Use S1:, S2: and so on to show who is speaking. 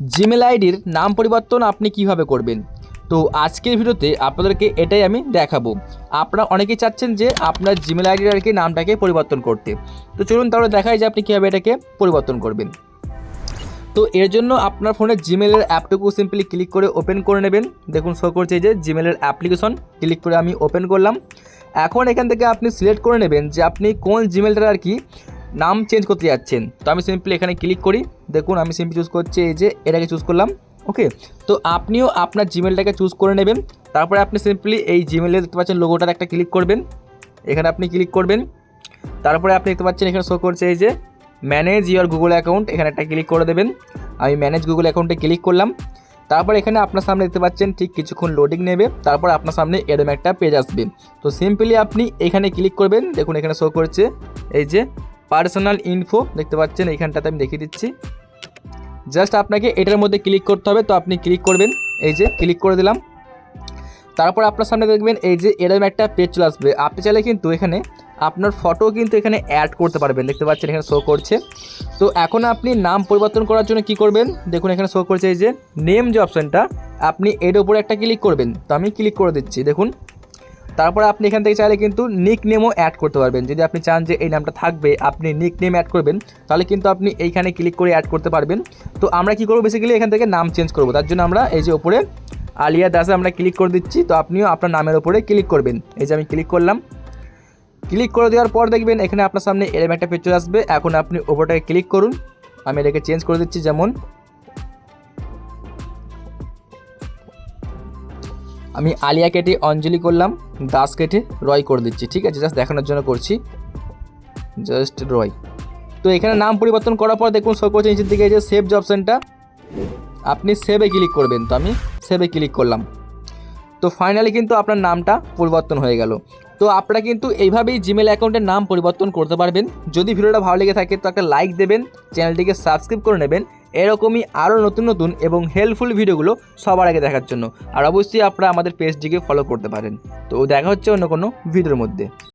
S1: Gmail আইডির নাম পরিবর্তন আপনি কীভাবে করবেন? তো আজকের ভিডিওতে আপনাদেরকে এটাই আমি দেখাবো। আপনারা অনেকেই চাচ্ছেন যে আপনার জিমেল আইডির আর কি নামটাকে পরিবর্তন করতে। তো চলুন তাহলে দেখাই যে আপনি কীভাবে এটাকে পরিবর্তন করবেন। তো এর জন্য আপনার ফোনে জিমেলের অ্যাপটুকু সিম্পলি ক্লিক করে ওপেন করে নেবেন। দেখুন শো করছে যে জিমেলের অ্যাপ্লিকেশন ক্লিক করে আমি ওপেন করলাম। এখন এখান থেকে আপনি সিলেক্ট করে নেবেন যে আপনি কোন জিমেলটার আর কি নাম চেঞ্জ করতে যাচ্ছেন। তো আমি সিম্পলি এখানে ক্লিক করি। দেখুন, আমি সিম্পলি চুজ করছি এই যে এটাকে চুজ করলাম। ওকে তো আপনিও আপনার জিমেলটাকে চুজ করে নেবেন। তারপরে আপনি সিম্পলি এই জিমেলে দেখতে পাচ্ছেন লোগোটার একটা ক্লিক করবেন। এখানে আপনি ক্লিক করবেন। তারপরে আপনি দেখতে পাচ্ছেন এখানে শো করছে এই যে ম্যানেজ ইওর গুগল অ্যাকাউন্ট এখানে একটা ক্লিক করে দেবেন। আমি ম্যানেজ গুগল অ্যাকাউন্টে ক্লিক করলাম। তারপর এখানে আপনার সামনে দেখতে পাচ্ছেন ঠিক কিছুক্ষণ লোডিং নেবে। তারপর আপনার সামনে এরম একটা পেজ আসবে। তো সিম্পলি আপনি এখানে ক্লিক করবেন। দেখুন, এখানে শো করছে এই যে পার্সোনাল ইনফো, দেখতে পাচ্ছেন, এইখানটাতে আমি দেখিয়ে দিচ্ছি। জাস্ট আপনাকে এটার মধ্যে ক্লিক করতে হবে, তো আপনি ক্লিক করবেন, এই যে ক্লিক করে দিলাম। তারপর আপনার সামনে দেখবেন, এই যে এরকম একটা পেজ চলে আসবে। আপনি চাইলে কিন্তু এখানে আপনার ফটো কিন্তু এখানে অ্যাড করতে পারবেন। দেখতে পাচ্ছেন, এখানে শো করছে। তো এখন আপনি নাম পরিবর্তন করার জন্য কি করবেন? দেখুন, এখানে শো করছে, এই যে নেম যে অপশানটা আপনি এর উপরে একটা ক্লিক করবেন। তো আমি ক্লিক করে দিচ্ছি, দেখুন। তারপর আপনি এখান থেকে চাইলে কিন্তু নিক নেমও অ্যাড করতে পারবেন। যদি আপনি চান যে এই নামটা থাকবে, আপনি নিক নেম অ্যাড করবেন, তাহলে কিন্তু আপনি এইখানে ক্লিক করে অ্যাড করতে পারবেন। তো আমরা কি করব? বেসিক্যালি এখান থেকে নাম চেঞ্জ করব। তার জন্য আমরা এই যে ওপরে আলিয়া দাসে আমরা ক্লিক করে দিচ্ছি। তো আপনিও আপনার নামের ওপরে ক্লিক করবেন। এই যে আমি ক্লিক করলাম। ক্লিক করে দেওয়ার পর দেখবেন এখানে আপনার সামনে এরম একটা পিকচার আসবে। এখন আপনি ওপরটাকে ক্লিক করুন। আমি এটাকে চেঞ্জ করে দিচ্ছি যেমন আমি আলিয়া কেটে অঞ্জলি করলাম, দাস কেটে রয় করে দিচ্ছি, ঠিক আছে? জাস্ট দেখানোর জন্য করছি। জাস্ট রয়। তো এখানে নাম পরিবর্তন করার পর দেখুন শো করছে নিচের দিকে যে সেভ যে অপশানটা আপনি সেভে ক্লিক করবেন। তো আমি সেভে ক্লিক করলাম। তো ফাইনালি কিন্তু আপনার নামটা পরিবর্তন হয়ে গেল। তো আপনারা কিন্তু এইভাবেই জিমেল অ্যাকাউন্টের নাম পরিবর্তন করতে পারবেন। যদি ভিডিওটা ভালো লেগে থাকে, তো একটা লাইক দেবেন চ্যানেলটিকে সাবস্ক্রাইব করে নেবেন। এরকমই আরও নতুন নতুন এবং হেল্পফুল ভিডিওগুলো সবার আগে দেখার জন্য। আর অবশ্যই আপনারা আমাদের পেজটিকে ফলো করতে পারেন। তো দেখা হচ্ছে অন্য কোনো ভিডিওর মধ্যে।